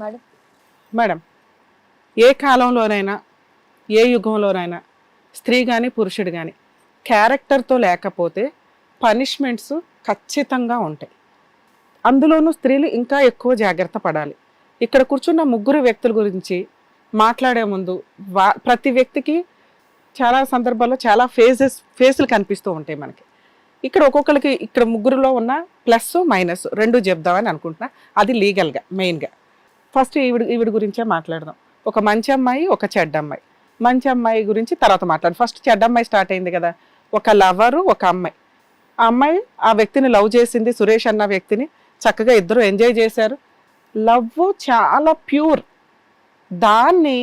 Madam? Madam ఏ కాలంలోనైనా ఏ యుగంలోనైనా స్త్రీ కానీ పురుషుడు కానీ క్యారెక్టర్తో లేకపోతే పనిష్మెంట్స్ ఖచ్చితంగా ఉంటాయి. అందులోనూ స్త్రీలు ఇంకా ఎక్కువ జాగ్రత్త పడాలి. ఇక్కడ కూర్చున్న ముగ్గురు వ్యక్తుల గురించి మాట్లాడే ముందు వా ప్రతి వ్యక్తికి చాలా సందర్భాల్లో చాలా ఫేజెస్ ఫేసులు కనిపిస్తూ ఉంటాయి మనకి. ఇక్కడ ఒక్కొక్కరికి ఇక్కడ ముగ్గురులో ఉన్న ప్లస్ మైనస్ రెండు చెప్దామని అనుకుంటున్నా. అది లీగల్గా మెయిన్గా. ఫస్ట్ ఈవిడ ఈవిడ గురించే మాట్లాడదాం. ఒక మంచి అమ్మాయి ఒక చెడ్డ అమ్మాయి. మంచి అమ్మాయి గురించి తర్వాత మాట్లాడు. ఫస్ట్ చెడ్డ అమ్మాయి స్టార్ట్ అయింది కదా. ఒక లవరు ఒక అమ్మాయి. ఆ అమ్మాయి ఆ వ్యక్తిని లవ్ చేసింది సురేష్ అన్న వ్యక్తిని చక్కగా ఇద్దరు ఎంజాయ్ చేశారు. లవ్ చాలా ప్యూర్. దాన్ని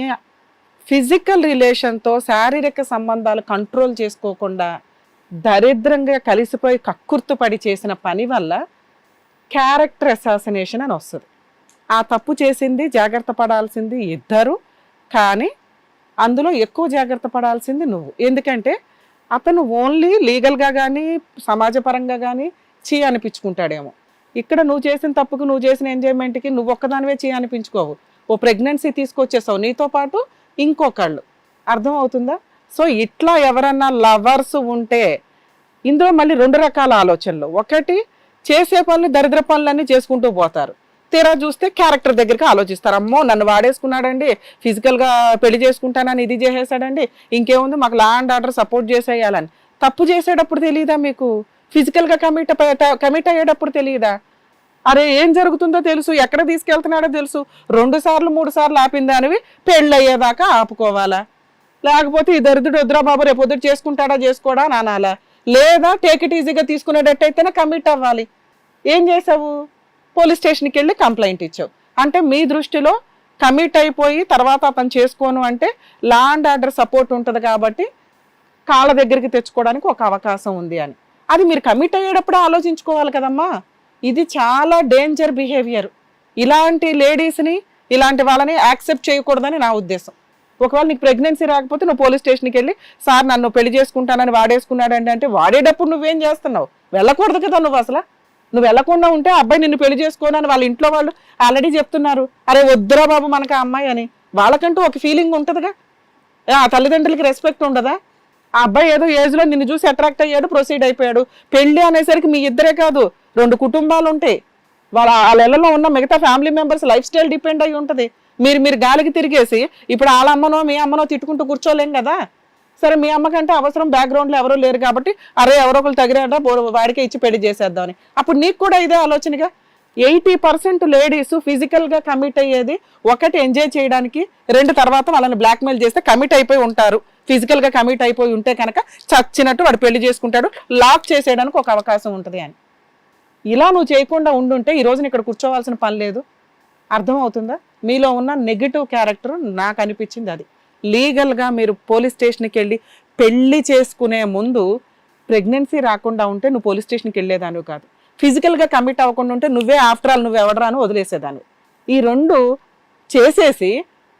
ఫిజికల్ రిలేషన్తో శారీరక సంబంధాలు కంట్రోల్ చేసుకోకుండా దరిద్రంగా కలిసిపోయి కక్కుర్తుపడి చేసిన పని వల్ల క్యారెక్టర్ అసాసినేషన్ అని వస్తుంది. ఆ తప్పు చేసింది జాగ్రత్త పడాల్సింది ఇద్దరు. కానీ అందులో ఎక్కువ జాగ్రత్త పడాల్సింది నువ్వు. ఎందుకంటే అతను ఓన్లీ లీగల్గా కానీ సమాజపరంగా కానీ చీ అనిపించుకుంటాడేమో. ఇక్కడ నువ్వు చేసిన తప్పుకు నువ్వు చేసిన ఎంజాయ్మెంట్కి నువ్వు ఒక్కదానివే చీ అనిపించుకోవు. ఓ ప్రెగ్నెన్సీ తీసుకొచ్చేసావు నీతో పాటు ఇంకొకళ్ళు. అర్థమవుతుందా? సో ఇట్లా ఎవరన్నా లవర్స్ ఉంటే ఇందులో మళ్ళీ రెండు రకాల ఆలోచనలు. ఒకటి చేసే పనులు దరిద్ర పనులన్నీ చేసుకుంటూ పోతారు. తీరా చూస్తే క్యారెక్టర్ దగ్గరికి ఆలోచిస్తారు. అమ్మో నన్ను వాడేసుకున్నాడండి. ఫిజికల్గా పెళ్ళి చేసుకుంటానని ఇది చేసేసాడండి. ఇంకేముంది? మాకు లా అండ్ ఆర్డర్ సపోర్ట్ చేసేయాలని. తప్పు చేసేటప్పుడు తెలియదా మీకు? ఫిజికల్గా కమిట్ కమిట్ అయ్యేటప్పుడు తెలియదా అరే ఏం జరుగుతుందో తెలుసు? ఎక్కడ తీసుకెళ్తున్నాడో తెలుసు? రెండు సార్లు మూడు సార్లు ఆపింది దానివి పెళ్ళి అయ్యేదాకా ఆపుకోవాలా? లేకపోతే ఈ దరిద్రుడు వద్దురా బాబు రేపు పొద్దుట చేసుకుంటాడా చేసుకోడా నానాలా లేదా టేక్ ఇట్ ఈజీగా తీసుకునేటట్టయితేనే కమిట్ అవ్వాలి. ఏం చేసావు? పోలీస్ స్టేషన్కి వెళ్ళి కంప్లైంట్ ఇచ్చావు. అంటే మీ దృష్టిలో కమిట్ అయిపోయి తర్వాత అతను చేసుకోను అంటే లా అండ్ ఆర్డర్ సపోర్ట్ ఉంటుంది కాబట్టి కాళ్ళ దగ్గరికి తెచ్చుకోవడానికి ఒక అవకాశం ఉంది అని. అది మీరు కమిట్ అయ్యేటప్పుడు ఆలోచించుకోవాలి కదమ్మా. ఇది చాలా డేంజర్ బిహేవియర్ ఇలాంటి లేడీస్ని ఇలాంటి వాళ్ళని యాక్సెప్ట్ చేయకూడదని నా ఉద్దేశం. ఒకవేళ నీకు ప్రెగ్నెన్సీ రాకపోతే నువ్వు పోలీస్ స్టేషన్కి వెళ్ళి సార్ నన్ను పెళ్ళి చేసుకుంటానని వాడేసుకున్నాడండి అంటే వాడేటప్పుడు నువ్వేం చేస్తున్నావు? వెళ్ళకూడదు కదా నువ్వు అసలు. నువ్వు వెళ్ళకుండా ఉంటే అబ్బాయి నిన్ను పెళ్ళి చేసుకోనని వాళ్ళ ఇంట్లో వాళ్ళు ఆల్రెడీ చెప్తున్నారు. అరే వద్దురా బాబు మనకు ఆ అమ్మాయి అని. వాళ్ళకంటూ ఒక ఫీలింగ్ ఉంటుందిగా. ఆ తల్లిదండ్రులకి రెస్పెక్ట్ ఉండదా? ఆ అబ్బాయి ఏదో ఏజ్లో నిన్ను చూసి అట్రాక్ట్ అయ్యాడు ప్రొసీడ్ అయిపోయాడు. పెళ్ళి అనేసరికి మీ ఇద్దరే కాదు రెండు కుటుంబాలు ఉంటాయి. వాళ్ళ వాళ్ళ ఉన్న మిగతా family members lifestyle depend అయి ఉంటుంది. మీరు మీరు గాలికి తిరిగేసి ఇప్పుడు వాళ్ళ అమ్మనో మీ అమ్మనో తిట్టుకుంటూ కూర్చోలేం కదా? సరే మీ అమ్మకంటే అవసరం బ్యాక్గ్రౌండ్లో ఎవరో లేరు కాబట్టి అరే ఎవరో ఒకరు తగినాడా వాడికే ఇచ్చి పెళ్ళి చేసేద్దామని అప్పుడు నీకు కూడా ఇదే ఆలోచనగా? ఎయిటీ పర్సెంట్ లేడీస్ ఫిజికల్గా కమిట్ అయ్యేది ఒకటి ఎంజాయ్ చేయడానికి రెండు తర్వాత వాళ్ళని బ్లాక్మెయిల్ చేస్తే కమిట్ అయిపోయి ఉంటారు. ఫిజికల్గా కమిట్ అయిపోయి ఉంటే కనుక చచ్చినట్టు వాడు పెళ్ళి చేసుకుంటాడు లాక్ చేసేయడానికి ఒక అవకాశం ఉంటుంది అని. ఇలా నువ్వు చేయకుండా ఉండుంటే ఈ రోజున ఇక్కడ కూర్చోవాల్సిన పని లేదు. అర్థమవుతుందా? మీలో ఉన్న నెగిటివ్ క్యారెక్టర్ నాకు అనిపించింది అది. లీగల్గా మీరు పోలీస్ స్టేషన్కి వెళ్ళి పెళ్ళి చేసుకునే ముందు ప్రెగ్నెన్సీ రాకుండా ఉంటే నువ్వు పోలీస్ స్టేషన్కి వెళ్ళేదాను కాదు. ఫిజికల్గా కమిట్ అవ్వకుండా ఉంటే నువ్వే ఆఫ్టర్ ఆల్ నువ్వు ఎవడరాను వదిలేసేదాను వదిలేసేదాన్ని ఈ రెండు చేసేసి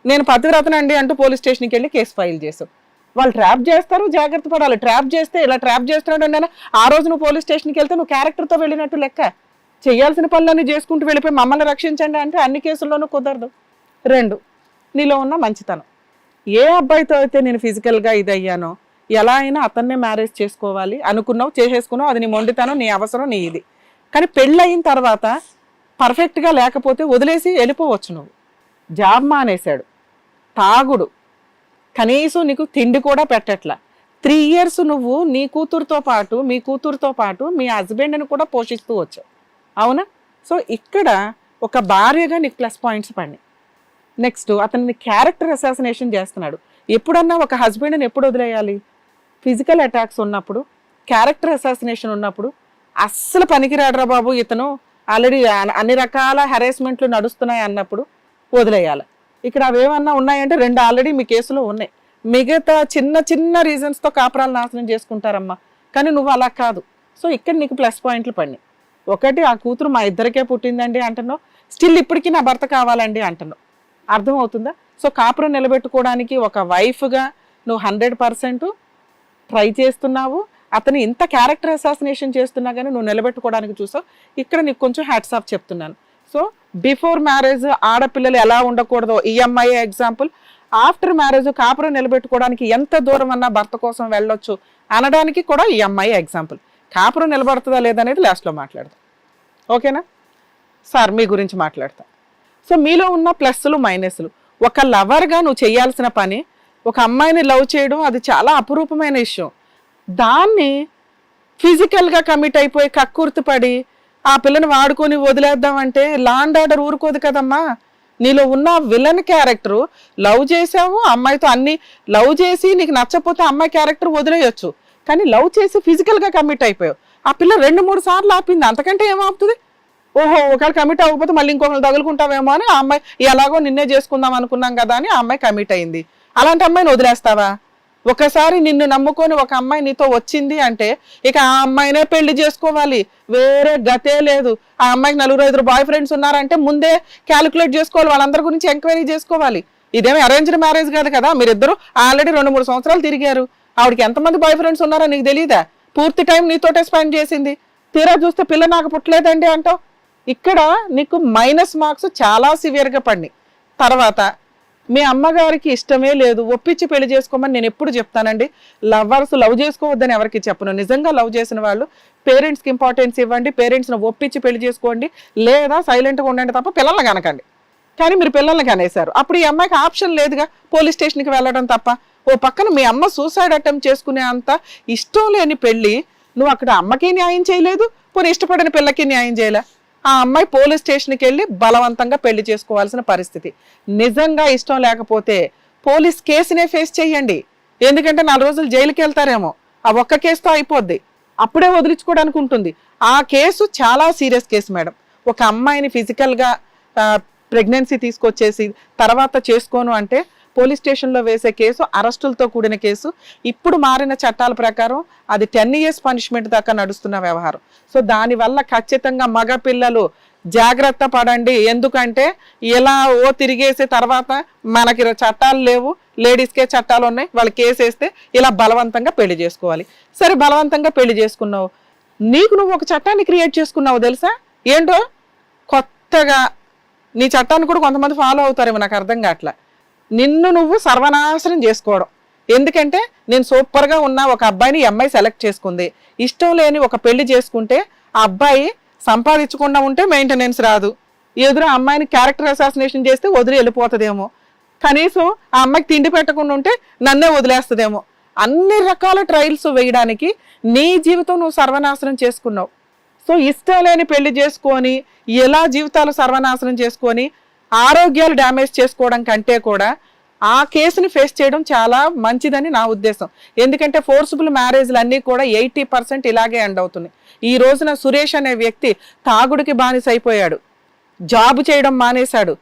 నేను పతివ్రతనండి అంటూ పోలీస్ స్టేషన్కి వెళ్ళి కేసు ఫైల్ చేసావు వాళ్ళు ట్రాప్ చేస్తారు జాగ్రత్త పడాలి. ట్రాప్ చేస్తే ఇలా ట్రాప్ చేస్తున్నాడు అంటే ఆ రోజు నువ్వు పోలీస్ స్టేషన్కి వెళ్తే నువ్వు క్యారెక్టర్తో వెళ్ళినట్టు లెక్క. చేయాల్సిన పనులన్నీ చేసుకుంటూ వెళ్ళిపోయి మమ్మల్ని రక్షించండి అంటే అన్ని కేసుల్లోనూ కుదరదు. రెండు నీలో ఉన్న మంచితనం. ఏ అబ్బాయితో అయితే నేను ఫిజికల్గా ఇది అయ్యానో ఎలా అయినా అతన్నే మ్యారేజ్ చేసుకోవాలి అనుకున్నావు చేసేసుకున్నావు అది నీ మొండితనం నీ అవసరం నీ ఇది. కానీ పెళ్ళయిన తర్వాత పర్ఫెక్ట్గా లేకపోతే వదిలేసి వెళ్ళిపోవచ్చు నువ్వు. జాబ్ మానేశాడు. తాగుడు. కనీసం నీకు తిండి కూడా పెట్టట్లా. త్రీ ఇయర్స్ నువ్వు నీ కూతురుతో పాటు మీ కూతురుతో పాటు మీ హస్బెండ్ని కూడా పోషిస్తూ వచ్చావు. అవునా? సో ఇక్కడ ఒక భార్యగా నీకు ప్లస్ పాయింట్స్ పడినాయి. నెక్స్ట్ అతన్ని క్యారెక్టర్ అసాసినేషన్ చేస్తున్నాడు. ఎప్పుడన్నా ఒక హస్బెండ్ని ఎప్పుడు వదిలేయాలి? ఫిజికల్ అటాక్స్ ఉన్నప్పుడు క్యారెక్టర్ అసాసినేషన్ ఉన్నప్పుడు అస్సలు పనికిరాడరా బాబు ఇతను. ఆల్రెడీ అన్ని రకాల హెరాస్మెంట్లు నడుస్తున్నాయి అన్నప్పుడు వదిలేయాలి. ఇక్కడ అవేమన్నా ఉన్నాయంటే రెండు ఆల్రెడీ మీ కేసులో ఉన్నాయి. మిగతా చిన్న చిన్న రీజన్స్తో కాపురాలు నాశనం చేసుకుంటారమ్మా. కానీ నువ్వు అలా కాదు. సో ఇక్కడ నీకు ప్లస్ పాయింట్లు పడినాయి. ఒకటి ఆ కూతురు మా ఇద్దరికే పుట్టిందండి అంటున్నావు. స్టిల్ ఇప్పటికీ నా భర్త కావాలండి అంటున్నావు. అర్థమవుతుందా? సో కాపురం నిలబెట్టుకోవడానికి ఒక వైఫ్గా నువ్వు హండ్రెడ్ పర్సెంట్ ట్రై చేస్తున్నావు. అతను ఇంత క్యారెక్టర్ అసాసినేషన్ చేస్తున్నా కానీ నువ్వు నిలబెట్టుకోవడానికి చూసావు. ఇక్కడ నీకు కొంచెం హ్యాట్స్ ఆఫ్ చెప్తున్నాను. సో బిఫోర్ మ్యారేజ్ ఆడపిల్లలు ఎలా ఉండకూడదో ఈఎంఐ ఎగ్జాంపుల్. ఆఫ్టర్ మ్యారేజ్ కాపురం నిలబెట్టుకోవడానికి ఎంత దూరం అన్నా భర్త కోసం వెళ్ళొచ్చు అనడానికి కూడా ఈఎంఐ ఎగ్జాంపుల్. కాపురం నిలబడుతుందా లేదనేది లాస్ట్లో మాట్లాడదాం. ఓకేనా? సార్ మీ గురించి మాట్లాడతా. సో మీలో ఉన్న ప్లస్లు మైనస్లు ఒక లవర్గా నువ్వు చేయాల్సిన పని ఒక అమ్మాయిని లవ్ చేయడం అది చాలా అపురూపమైన విషయం. దాన్ని ఫిజికల్గా కమిట్ అయిపోయి కక్కుర్తి పడి ఆ పిల్లని వాడుకొని వదిలేద్దామంటే లాండ్ ఆర్డర్ ఊరుకోదు కదమ్మా. నీలో ఉన్న విలన్ క్యారెక్టర్ లవ్ చేసావు అమ్మాయితో అన్ని లవ్ చేసి నీకు నచ్చపోతే అమ్మాయి క్యారెక్టర్ వదిలేయొచ్చు. కానీ లవ్ చేసి ఫిజికల్గా కమిట్ అయిపోయావు. ఆ పిల్ల రెండు మూడు సార్లు ఆపింది అంతకంటే ఏమవుతుంది ఓహో ఒకవేళ కమిట్ అవ్వకపోతే మళ్ళీ ఇంకొకరు తగులుకుంటావేమో అని ఆ అమ్మాయి ఎలాగో నిన్నే చేసుకుందాం అనుకున్నాం కదా అని ఆ అమ్మాయి కమిట్ అయింది. అలాంటి అమ్మాయిని వదిలేస్తావా? ఒకసారి నిన్ను నమ్ముకొని ఒక అమ్మాయి నీతో వచ్చింది అంటే ఇక ఆ అమ్మాయినే పెళ్ళి చేసుకోవాలి. వేరే గతే లేదు. ఆ అమ్మాయికి నలుగురు ఐదుగురు బాయ్ ఫ్రెండ్స్ ఉన్నారంటే ముందే క్యాలిక్యులేట్ చేసుకోవాలి. వాళ్ళందరి గురించి ఎంక్వైరీ చేసుకోవాలి. ఇదేమి అరేంజ్డ్ మ్యారేజ్ కాదు కదా. మీరిద్దరూ ఆల్రెడీ రెండు మూడు సంవత్సరాలు తిరిగారు. ఆవిడకి ఎంతమంది బాయ్ ఫ్రెండ్స్ ఉన్నారో నీకు తెలియదా పూర్తి టైం నీతోటే స్పెండ్ చేసింది. తీరా చూస్తే పిల్ల నాకు పుట్టలేదండి అంటావు. ఇక్కడ నీకు మైనస్ మార్క్స్ చాలా సివియర్గా పడినాయి. తర్వాత మీ అమ్మగారికి ఇష్టమే లేదు ఒప్పించి పెళ్ళి చేసుకోమని నేను ఎప్పుడు చెప్తానండి. లవర్స్ లవ్ చేసుకోవద్దని ఎవరికి చెప్పను. నిజంగా లవ్ చేసిన వాళ్ళు పేరెంట్స్కి ఇంపార్టెన్స్ ఇవ్వండి పేరెంట్స్ని ఒప్పించి పెళ్ళి చేసుకోండి లేదా సైలెంట్గా ఉండండి తప్ప పిల్లల్ని కనకండి. కానీ మీరు పిల్లల్ని కనేశారు. అప్పుడు ఈ అమ్మాయికి ఆప్షన్ లేదుగా పోలీస్ స్టేషన్కి వెళ్ళడం తప్ప. ఓ పక్కన మీ అమ్మ సూసైడ్ అటెంప్ట్ చేసుకునే అంత ఇష్టం లేని పెళ్ళి నువ్వు అక్కడ అమ్మకి న్యాయం చేయలేదు పోనీ ఇష్టపడిన పిల్లకి న్యాయం చేయలే. ఆ అమ్మాయి పోలీస్ స్టేషన్కి వెళ్ళి బలవంతంగా పెళ్ళి చేసుకోవాల్సిన పరిస్థితి. నిజంగా ఇష్టం లేకపోతే పోలీస్ కేసునే ఫేస్ చేయండి ఎందుకంటే నాలుగు రోజులు జైలుకి వెళ్తారేమో. ఆ ఒక్క కేసుతో అయిపోద్ది. అప్పుడే వదిలించుకోవడానికి ఉంటుంది. ఆ కేసు చాలా సీరియస్ కేసు మేడం. ఒక అమ్మాయిని ఫిజికల్గా ప్రెగ్నెన్సీ తీసుకొచ్చేసి తర్వాత చేసుకోను అంటే పోలీస్ స్టేషన్లో వేసే కేసు అరెస్టులతో కూడిన కేసు. ఇప్పుడు మారిన చట్టాల ప్రకారం అది టెన్ ఇయర్స్ పనిష్మెంట్ దాకా నడుస్తున్న వ్యవహారం. సో దానివల్ల ఖచ్చితంగా మగ పిల్లలు జాగ్రత్త పడండి. ఎందుకంటే ఇలా ఓ తిరిగేసే తర్వాత మనకి చట్టాలు లేవు. లేడీస్కే చట్టాలు ఉన్నాయి. వాళ్ళు కేసు వేస్తే ఇలా బలవంతంగా పెళ్ళి చేసుకోవాలి. సరే బలవంతంగా పెళ్ళి చేసుకున్నావు. నీకు నువ్వు ఒక చట్టాన్ని క్రియేట్ చేసుకున్నావు తెలుసా? ఏంటో? కొత్తగా. నీ చట్టాన్ని కూడా కొంతమంది ఫాలో అవుతారేమో నాకు అర్థం కావట్లే. నిన్ను నువ్వు సర్వనాశనం చేసుకోవడం. ఎందుకంటే నేను సూపర్గా ఉన్న ఒక అబ్బాయిని అమ్మాయి సెలెక్ట్ చేసుకుంది. ఇష్టం లేని ఒక పెళ్ళి చేసుకుంటే ఆ అబ్బాయి సంపాదించకుండా ఉంటే మెయింటెనెన్స్ రాదు. ఎదురు అమ్మాయిని క్యారెక్టర్ అసాసినేషన్ చేస్తే వదిలి వెళ్ళిపోతుందేమో. కనీసం ఆ అమ్మాయికి తిండి పెట్టకుండా ఉంటే నన్నే వదిలేస్తుందేమో. అన్ని రకాల ట్రయల్స్ వేయడానికి నీ జీవితం నువ్వు సర్వనాశనం చేసుకున్నావు. సో ఇష్టం లేని పెళ్ళి చేసుకొని ఎలా జీవితాలు సర్వనాశనం చేసుకొని ఆరోగ్యాలు డ్యామేజ్ చేసుకోవడం కంటే కూడా ఆ కేసుని ఫేస్ చేయడం చాలా మంచిదని నా ఉద్దేశం. ఎందుకంటే ఫోర్సిబుల్ మ్యారేజ్లు అన్నీ కూడా ఎయిటీ పర్సెంట్ ఇలాగే ఎండ్ అవుతున్నాయి. ఈ రోజున సురేష్ అనే వ్యక్తి తాగుడికి బానిస అయిపోయాడు. జాబ్ చేయడం మానేశాడు.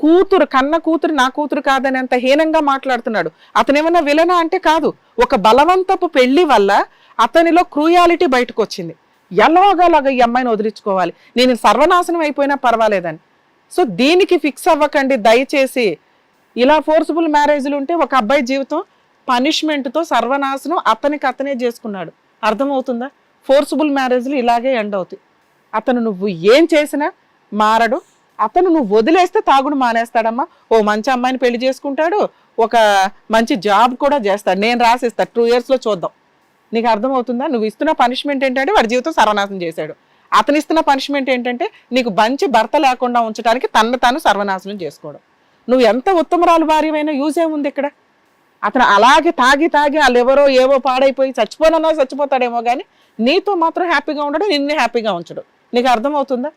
కూతురు కన్న కూతురు నా కూతురు కాదని అంత హీనంగా మాట్లాడుతున్నాడు. అతనేమన్నా విలనా అంటే కాదు. ఒక బలవంతపు పెళ్ళి వల్ల అతనిలో క్రూయాలిటీ బయటకు వచ్చింది ఎలాగలాగా ఈ అమ్మాయిని వదిలించుకోవాలి? నేను సర్వనాశనం అయిపోయినా పర్వాలేదని. సో దీనికి ఫిక్స్ అవ్వకండి దయచేసి. ఇలా ఫోర్సిబుల్ మ్యారేజ్లు ఉంటే ఒక అబ్బాయి జీవితం పనిష్మెంట్తో సర్వనాశనం అతనికి అతనే చేసుకున్నాడు. అర్థమవుతుందా? ఫోర్సిబుల్ మ్యారేజ్లు ఇలాగే ఎండ్ అవుతాయి. అతను నువ్వు ఏం చేసినా మారడు. అతను నువ్వు వదిలేస్తే తాగుడు మానేస్తాడమ్మా. ఓ మంచి అమ్మాయిని పెళ్ళి చేసుకుంటాడు. ఒక మంచి జాబ్ కూడా చేస్తాడు. నేను రాసిస్తాను టూ ఇయర్స్లో చూద్దాం. నీకు అర్థమవుతుందా? నువ్వు ఇస్తున్న పనిష్మెంట్ ఏంటంటే వాడి జీవితం సర్వనాశనం చేశాడు. అతను ఇస్తున్న పనిష్మెంట్ ఏంటంటే నీకు మంచి భర్త లేకుండా ఉంచడానికి తన్ను తాను సర్వనాశనం చేసుకోవడం. నువ్వు ఎంత ఉత్తమరాలు భార్యమైనా యూజ్ ఏముంది ఇక్కడ? అతను అలాగే తాగి తాగి వాళ్ళు ఎవరో ఏవో పాడైపోయి చచ్చిపోనన్నా చచ్చిపోతాడేమో కానీ నీతో మాత్రం హ్యాపీగా ఉండడు నిన్నే హ్యాపీగా ఉంచడు. నీకు అర్థమవుతుందా?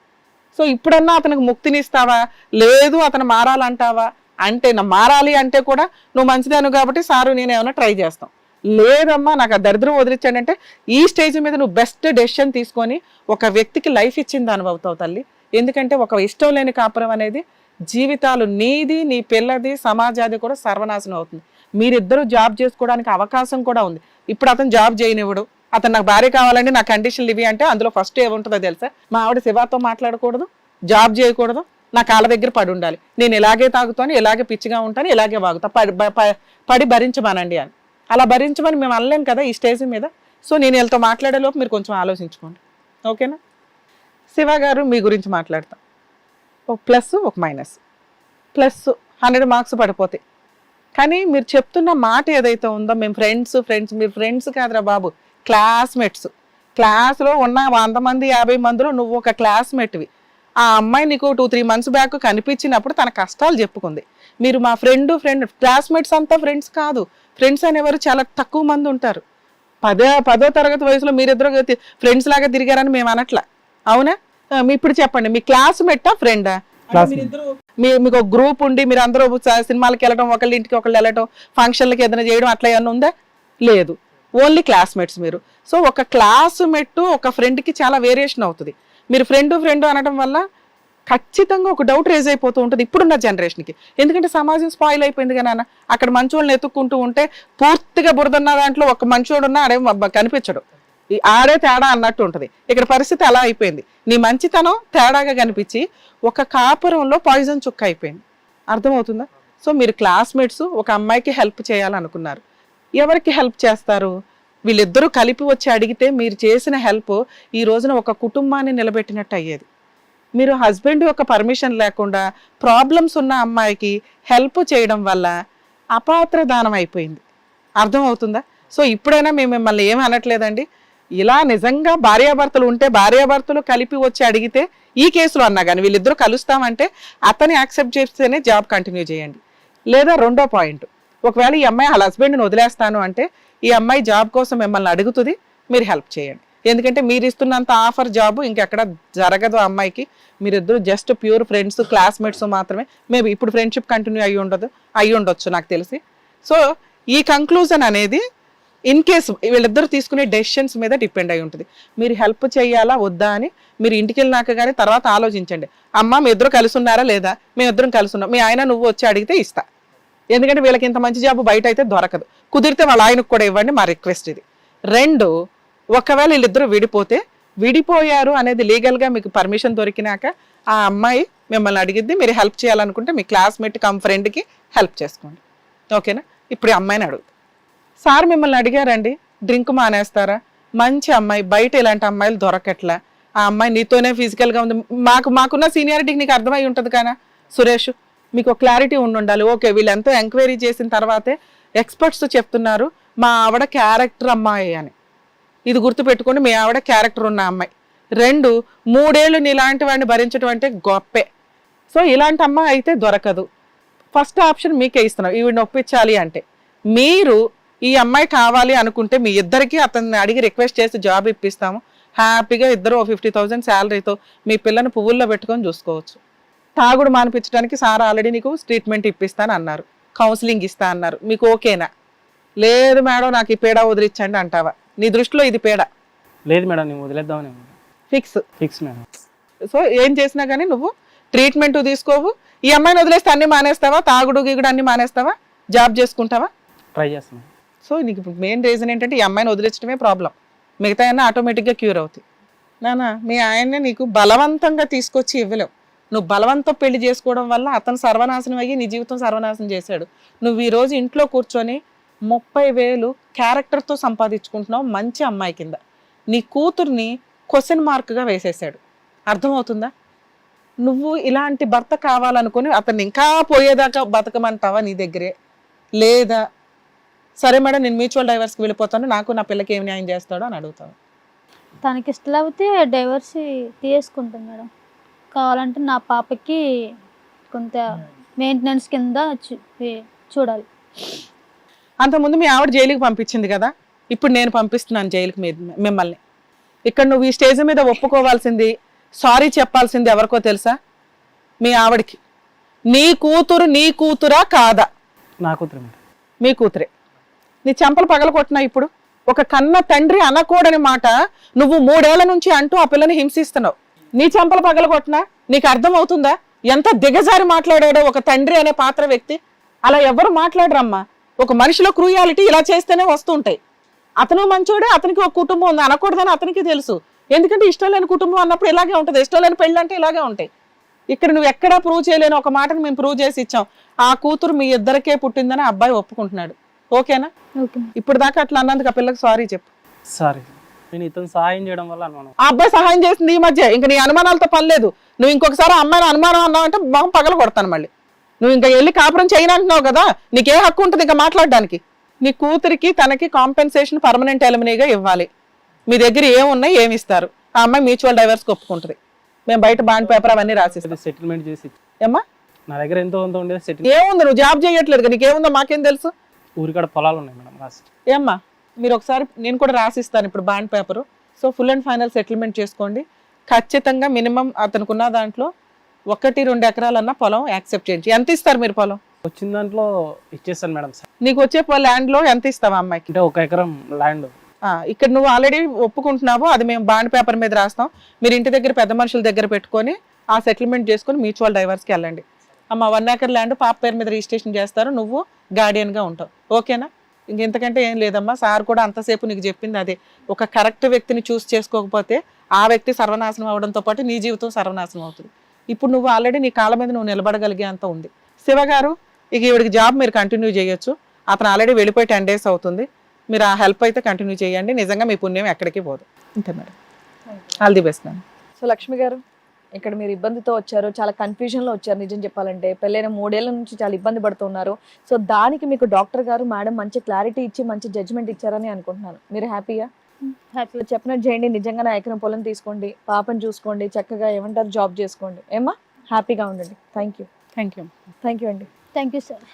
సో ఇప్పుడన్నా అతనికి ముక్తినిస్తావా? లేదు అతను మారాలంటావా? అంటే మారాలి అంటే కూడా నువ్వు మంచిదాను కాబట్టి సారు నేను ఏమైనా ట్రై చేస్తాం. లేదమ్మా నాకు ఆ దరిద్రం వదిలించాడంటే ఈ స్టేజ్ మీద నువ్వు బెస్ట్ డెసిషన్ తీసుకొని ఒక వ్యక్తికి లైఫ్ ఇచ్చింది దాని అవుతావు తల్లి. ఎందుకంటే ఒక ఇష్టం లేని కాపురం అనేది జీవితాలు నీది నీ పిల్లది సమాజాది కూడా సర్వనాశనం అవుతుంది. మీరిద్దరూ జాబ్ చేసుకోవడానికి అవకాశం కూడా ఉంది. ఇప్పుడు అతను జాబ్ చేయనివ్వడు. అతను నాకు భార్య కావాలండి నా కండిషన్లు ఇవి అంటే అందులో ఫస్ట్ ఏముంటుందో తెలుసా? మా ఆవిడ శివాతో మాట్లాడకూడదు జాబ్ చేయకూడదు నా కాళ్ళ దగ్గర పడి ఉండాలి. నేను ఇలాగే తాగుతాను ఇలాగే పిచ్చిగా ఉంటాను ఇలాగే వాగుతా. పడి ప- పడి భరించమనండి అని. అలా భరించమని మేము అనలేం కదా ఈ స్టేజ్ మీద. సో నేను వీళ్ళతో మాట్లాడేలోపు మీరు కొంచెం ఆలోచించుకోండి. ఓకేనా? శివ గారు మీ గురించి మాట్లాడతాం. ఒక ప్లస్ ఒక మైనస్. ప్లస్ హండ్రెడ్ మార్క్స్ పడిపోతాయి కానీ మీరు చెప్తున్న మాట ఏదైతే ఉందో మేము ఫ్రెండ్స్ ఫ్రెండ్స్ మీరు ఫ్రెండ్స్ కాదురా బాబు క్లాస్మేట్స్. క్లాస్లో ఉన్న వంద మంది యాభై మందిలో నువ్వు ఒక క్లాస్మేట్వి. ఆ అమ్మాయి నీకు టూ త్రీ మంత్స్ బ్యాక్ కనిపించినప్పుడు తన కష్టాలు చెప్పుకుంది. మీరు మా ఫ్రెండ్ ఫ్రెండ్ క్లాస్మేట్స్ అంతా ఫ్రెండ్స్ కాదు. ఫ్రెండ్స్ అనేవారు చాలా తక్కువ మంది ఉంటారు. పదో పదో తరగతి వయసులో మీరిద్దరు ఫ్రెండ్స్ లాగా తిరిగారని మేము అనట్లా. అవునా? ఇప్పుడు చెప్పండి మీ క్లాస్మేటా ఫ్రెండా. మీ మీకు ఒక గ్రూప్ ఉండి మీరు అందరూ సినిమాలకి వెళ్ళడం ఒకళ్ళ ఇంటికి ఒకళ్ళు వెళ్ళటం ఫంక్షన్లకి ఏదైనా చేయడం అట్లా ఏమన్నా ఉందా? లేదు. ఓన్లీ క్లాస్మేట్స్ మీరు. సో ఒక క్లాస్మేట్ ఒక ఫ్రెండ్కి చాలా వేరియేషన్ అవుతుంది. మీరు ఫ్రెండ్ ఫ్రెండ్ అనడం వల్ల ఖచ్చితంగా ఒక డౌట్ రేజ్ అయిపోతూ ఉంటుంది ఇప్పుడున్న జనరేషన్కి ఎందుకంటే సమాజం స్పాయిల్ అయిపోయింది కానీ నాన్న. అక్కడ మంచోళ్ళని ఎత్తుక్కుంటూ ఉంటే పూర్తిగా బురదన్న దాంట్లో ఒక మంచోడున్నా ఆడే కనిపించడు. ఆడే తేడా అన్నట్టు ఉంటుంది. ఇక్కడ పరిస్థితి అలా అయిపోయింది. నీ మంచితనం తేడాగా కనిపించి ఒక కాపురంలో పాయిజన్ చుక్క అయిపోయింది. అర్థమవుతుందా? సో మీరు క్లాస్మేట్స్ ఒక అమ్మాయికి హెల్ప్ చేయాలనుకున్నారు. ఎవరికి హెల్ప్ చేస్తారు? వీళ్ళిద్దరూ కలిపి వచ్చి అడిగితే మీరు చేసిన హెల్ప్ ఈ రోజున ఒక కుటుంబాన్ని నిలబెట్టినట్టు అయ్యేది. మీరు హస్బెండ్ యొక్క పర్మిషన్ లేకుండా ప్రాబ్లమ్స్ ఉన్న అమ్మాయికి హెల్ప్ చేయడం వల్ల అపాత్ర దానం అయిపోయింది. అర్థమవుతుందా? సో ఇప్పుడైనా మేము మిమ్మల్ని ఏమి అనట్లేదండి. ఇలా నిజంగా భార్యాభర్తలు ఉంటే భార్యాభర్తలు కలిపి వచ్చి అడిగితే ఈ కేసులో అన్నా కానీ వీళ్ళిద్దరూ కలుస్తామంటే అతని యాక్సెప్ట్ చేస్తేనే జాబ్ కంటిన్యూ చేయండి. లేదా రెండో పాయింట్ ఒకవేళ ఈ అమ్మాయి వాళ్ళ హస్బెండ్ని వదిలేస్తాను అంటే ఈ అమ్మాయి జాబ్ కోసం మిమ్మల్ని అడుగుతుంది మీరు హెల్ప్ చేయండి. ఎందుకంటే మీరు ఇస్తున్నంత ఆఫర్ జాబ్ ఇంకెక్కడ జరగదు ఆ అమ్మాయికి. మీరిద్దరు జస్ట్ ప్యూర్ ఫ్రెండ్స్ క్లాస్మేట్స్ మాత్రమే. మేబీ ఇప్పుడు ఫ్రెండ్షిప్ కంటిన్యూ అయ్యి ఉండదు అయ్యి ఉండొచ్చు నాకు తెలిసి. సో ఈ కంక్లూజన్ అనేది ఇన్ కేసు వీళ్ళిద్దరు తీసుకునే డెసిషన్స్ మీద డిపెండ్ అయి ఉంటుంది. మీరు హెల్ప్ చేయాలా వద్దా అని మీరు ఇంటికి వెళ్ళినాక కానీ తర్వాత ఆలోచించండి. అమ్మ మీ ఇద్దరు కలిసి ఉన్నారా లేదా? మేమిద్దరం ఇద్దరం కలిసి ఉన్నాం. మీ ఆయన నువ్వు వచ్చి అడిగితే ఇస్తా. ఎందుకంటే వీళ్ళకి ఇంత మంచి జాబ్ బయట అయితే దొరకదు. కుదిరితే వాళ్ళ ఆయనకు కూడా ఇవ్వండి మా రిక్వెస్ట్ ఇది. రెండు ఒకవేళ వీళ్ళిద్దరూ విడిపోతే విడిపోయారు అనేది లీగల్గా మీకు పర్మిషన్ దొరికినాక ఆ అమ్మాయి మిమ్మల్ని అడిగిద్ది మీరు హెల్ప్ చేయాలనుకుంటే మీ క్లాస్మేట్ కమ్ ఫ్రెండ్కి హెల్ప్ చేసుకోండి. ఓకేనా ఇప్పుడు అమ్మాయిని అడుగుతా. సార్ మిమ్మల్ని అడిగారండి డ్రింక్ మానేస్తారా? మంచి అమ్మాయి బయట ఇలాంటి అమ్మాయిలు దొరకట్లా. ఆ అమ్మాయి నీతోనే ఫిజికల్గా ఉంది. మాకు మాకున్న సీనియారిటీకి నీకు అర్థమై ఉంటుంది కానా? సురేష్ మీకు క్లారిటీ ఉండి ఉండాలి ఓకే వీళ్ళంతా ఎంక్వైరీ చేసిన తర్వాతే ఎక్స్పర్ట్స్ చెప్తున్నారు మా ఆవిడ క్యారెక్టర్ అమ్మాయి అని. ఇది గుర్తుపెట్టుకోండి మీ ఆవిడ క్యారెక్టర్ ఉన్న అమ్మాయి. రెండు మూడేళ్ళు నీలాంటి వాడిని భరించడం అంటే గొప్పే. సో ఇలాంటి అమ్మాయి అయితే దొరకదు. ఫస్ట్ ఆప్షన్ మీకే ఇస్తున్నాం ఈవిడిని ఒప్పించాలి అంటే. మీరు ఈ అమ్మాయి కావాలి అనుకుంటే మీ ఇద్దరికి అతన్ని అడిగి రిక్వెస్ట్ చేసి జాబ్ ఇప్పిస్తాము. హ్యాపీగా ఇద్దరు ఫిఫ్టీ థౌజండ్ శాలరీతో మీ పిల్లని పువ్వుల్లో పెట్టుకొని చూసుకోవచ్చు. తాగుడు మానిపించడానికి సార్ ఆల్రెడీ నీకు ట్రీట్మెంట్ ఇప్పిస్తాను అన్నారు. కౌన్సిలింగ్ ఇస్తా అన్నారు. మీకు ఓకేనా లేదు మేడం నాకు ఈ పీడ వదిలించండి అంటావా? నీ దృష్టిలో ఇది పేడ? లేదు మేడం నేను వదిలేద్దామని ఫిక్స్? Fix madam. సో ఏం చేసినా కానీ నువ్వు ట్రీట్మెంట్ తీసుకోవు. ఈ అమ్మాయిని వదిలేస్తే అన్ని మానేస్తావా? తాగుడు గీగుడు అన్ని మానేస్తావా? జాబ్ చేసుకుంటావా? ట్రై చేస్తాను సో నీకు మెయిన్ రీజన్ ఏంటంటే ఈ అమ్మాయిని వదిలించడమే ప్రాబ్లం. మిగతా అన్నీ ఆటోమేటిక్గా క్యూర్ అవుతాయి. నానా మీ ఆయన్ని నీకు బలవంతంగా తీసుకొచ్చి ఇవ్వలేవు. నువ్వు బలవంతం పెళ్ళి చేసుకోవడం వల్ల అతను సర్వనాశనం అయ్యి నీ జీవితం సర్వనాశనం చేశాడు. నువ్వు ఈ రోజు ఇంట్లో కూర్చొని ముప్పై వేలు క్యారెక్టర్తో సంపాదించుకుంటున్నావు మంచి అమ్మాయి కింద. నీ కూతుర్ని క్వశ్చన్ మార్క్గా వేసేసాడు. అర్థమవుతుందా? నువ్వు ఇలాంటి భర్త కావాలనుకుని అతన్ని ఇంకా పోయేదాకా బతకమంటావా నీ దగ్గరే? లేదా సరే మేడం నేను మ్యూచువల్ డైవర్స్కి వెళ్ళిపోతాను నాకు నా పిల్లకి ఏం న్యాయం చేస్తాడో అని అడుగుతాను తనకి ఇష్టం లేకపోతే డైవర్స్ తీసుకుంటాం మేడం. కావాలంటే నా పాపకి కొంత మెయింటెనెన్స్ కింద చూడాలి. అంతకుముందు మీ ఆవిడ జైలుకి పంపించింది కదా ఇప్పుడు నేను పంపిస్తున్నాను జైలుకి మిమ్మల్ని. ఇక్కడ నువ్వు ఈ స్టేజ్ మీద ఒప్పుకోవాల్సింది సారీ చెప్పాల్సింది ఎవరికో తెలుసా? మీ ఆవిడకి. నీ కూతురు నీ కూతురా కాదా? నా కూతురు మీ కూతురే. నీ చెంపలు పగలగొట్టినా ఇప్పుడు. ఒక కన్న తండ్రి అనకూడని మాట నువ్వు మూడేళ్ళ నుంచి అంటూ ఆ పిల్లని హింసిస్తున్నావు. నీ చెంపలు పగలగొట్టినా నీకు అర్థం అవుతుందా ఎంత దిగజారి మాట్లాడాడో ఒక తండ్రి అనే పాత్ర వ్యక్తి. అలా ఎవరు మాట్లాడరమ్మా? ఒక మనిషిలో క్రూయాలిటీ ఇలా చేస్తేనే వస్తుంటాయి అతను మంచోడే అతనికి ఒక కుటుంబం ఉంది. అనకూడదని అతనికి తెలుసు. ఎందుకంటే ఇష్టం లేని కుటుంబం అన్నప్పుడు ఇలాగే ఉంటుంది. ఇష్టం లేని పెళ్ళి అంటే ఇలాగే ఉంటాయి. ఇక్కడ నువ్వు ఎక్కడా ప్రూవ్ చేయలేని ఒక మాటను మేము ప్రూవ్ చేసి ఇచ్చాం. ఆ కూతురు మీ ఇద్దరికే పుట్టిందని ఆ అబ్బాయి ఒప్పుకుంటున్నాడు. ఓకేనా? ఓకే. ఇప్పుడు దాకా అట్లా అన్నందుకు ఆ పిల్లకి సారీ చెప్పు. సారీ నేను ఇతను సహాయం చేయడం వల్ల అనుమానం. ఆ అబ్బాయి సహాయం చేసింది ఈ మధ్య. ఇంకా నీ అనుమానాలతో పని లేదు. నువ్వు ఇంకొకసారి ఆ అమ్మాయిని అనుమానం అన్నావు అంటే మొహం పగల కొడతాను మళ్ళీ. నువ్వు ఇంకా వెళ్ళి కాపురం చేయను అంటున్నావు కదా? నీకే హక్కు ఉంటుంది ఇంకా మాట్లాడడానికి. నీ కూతురికి తనకి కాంపెన్సేషన్ పర్మనెంట్ ఎలిమినీగా ఇవ్వాలి. మీ దగ్గర ఏమున్నాయి ఏమి ఇస్తారు ఆ అమ్మాయి మ్యూచువల్ డైవర్స్ ఒప్పుకుంటుంది. మేము బయట బాండ్ పేపర్ అవన్నీ రాసిస్తాం. సెటిల్మెంట్ చేసి ఏమ్మా? నా దగ్గర ఎంతో కొంత ఉండేది సెటిల్ ఏముంది? నువ్వు జాబ్ చేయట్లేదు కదా నీకేముందో మాకేం తెలుసు? ఊరికాడ పొలాలు ఉన్నాయి మేడం లాస్ట్ ఏమ్మా? మీరు ఒకసారి నేను కూడా రాసిస్తాను ఇప్పుడు bond paper so full and final settlement చేసుకోండి. ఖచ్చితంగా మినిమం అతనికి ఉన్న దాంట్లో ఒకటి రెండు ఎకరాలన్నా పొలం యాక్సెప్ట్ చేయండి. ఎంత ఇస్తారు మీరు పొలం? వచ్చిన దాంట్లో ఇచ్చేస్తాను మేడం సార్. నీకు వచ్చే ల్యాండ్లో ఎంత ఇస్తావా అమ్మాయికి? అంటే ఒక ఎకరం ల్యాండ్. ఇక్కడ నువ్వు ఆల్రెడీ ఒప్పుకుంటున్నావు అది మేము బాండ్ పేపర్ మీద రాస్తాం. మీరు ఇంటి దగ్గర పెద్ద మనుషుల దగ్గర పెట్టుకొని ఆ సెటిల్మెంట్ చేసుకొని మ్యూచువల్ డైవర్స్కి వెళ్ళండి. అమ్మ వన్ ఏకర్ ల్యాండ్ పాప పేరు మీద రిజిస్ట్రేషన్ చేస్తారు నువ్వు guardian గా ఉంటావు. ఓకేనా? ఇంకెంతకంటే ఏం లేదమ్మా సార్ కూడా అంతసేపు నీకు చెప్పింది అదే. ఒక కరెక్ట్ వ్యక్తిని చూస్ చేసుకోకపోతే ఆ వ్యక్తి సర్వనాశనం అవడంతో పాటు నీ జీవితం సర్వనాశనం అవుతుంది. ఇప్పుడు నువ్వు ఆల్రెడీ నీ కాళ్ళ మీద నువ్వు నిలబడగలిగే అంత ఉంది. శివ గారు ఇక ఈవిడికి జాబ్ మీరు కంటిన్యూ చేయొచ్చు. అతను ఆల్రెడీ వెళ్ళిపోయి టెన్ డేస్ అవుతుంది. మీరు ఆ హెల్ప్ అయితే కంటిన్యూ చేయండి. నిజంగా మీ పుణ్యం ఎక్కడికి పోదు. అంతే madam. All the best ma'am so Lakshmi గారు ఇక్కడ మీరు ఇబ్బందితో వచ్చారు చాలా కన్ఫ్యూజన్లో వచ్చారు నిజం చెప్పాలంటే. పెళ్ళైన మూడేళ్ళ నుంచి చాలా ఇబ్బంది పడుతున్నారు సో దానికి మీకు డాక్టర్ గారు మేడం మంచి క్లారిటీ ఇచ్చి మంచి జడ్జ్మెంట్ ఇచ్చారని అనుకుంటున్నాను. మీరు హ్యాపీగా హ్యాపీ చెప్పినట్టు చేయండి. నిజంగా నా ఎకరం పొలం తీసుకోండి. పాపను చూసుకోండి. చక్కగా ఏమంటారు? జాబ్ చేసుకోండి. ఏమా హ్యాపీగా ఉండండి. Thank you thank you thank you అండి. థ్యాంక్ యూ సార్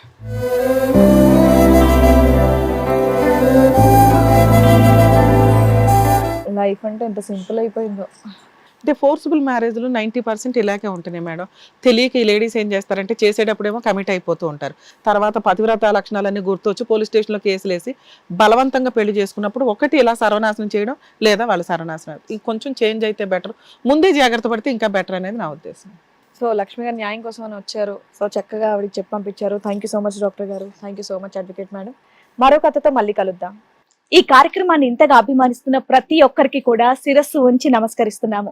లైఫ్ అంటే ఎంత సింపుల్ అయిపోయిందో. అంటే ఫోర్సిబుల్ మ్యారేజ్లు నైంటీ పర్సెంట్ ఇలాగే ఉంటున్నాయి మేడం. తెలియక ఈ లేడీస్ ఏం చేస్తారంటే చేసేటప్పుడేమో కమిట్ అయిపోతూ ఉంటారు. తర్వాత పతివ్రత లక్షణాలన్నీ గుర్తొచ్చి పోలీస్ స్టేషన్లో కేసులు వేసి బలవంతంగా పెళ్ళి చేసుకున్నప్పుడు ఒకటి ఇలా సర్వనాశనం చేయడం లేదా వాళ్ళ సర్వనాశనం ఇది కొంచెం చేంజ్ అయితే బెటర్ ముందే జాగ్రత్త పడితే ఇంకా బెటర్ అనేది నా ఉద్దేశం. సో లక్ష్మి గారు న్యాయం కోసం అని వచ్చారు. సో చక్కగా ఆవిడకి చెప్పి పంపించారు. Thank you so much doctor గారు. Thank you so much advocate madam మరో కథతో మళ్ళీ కలుద్దాం. ఈ కార్యక్రమాన్ని ఇంతగా అభిమానిస్తున్న ప్రతి ఒక్కరికి కూడా శిరస్సు ఉంచి నమస్కరిస్తున్నాము.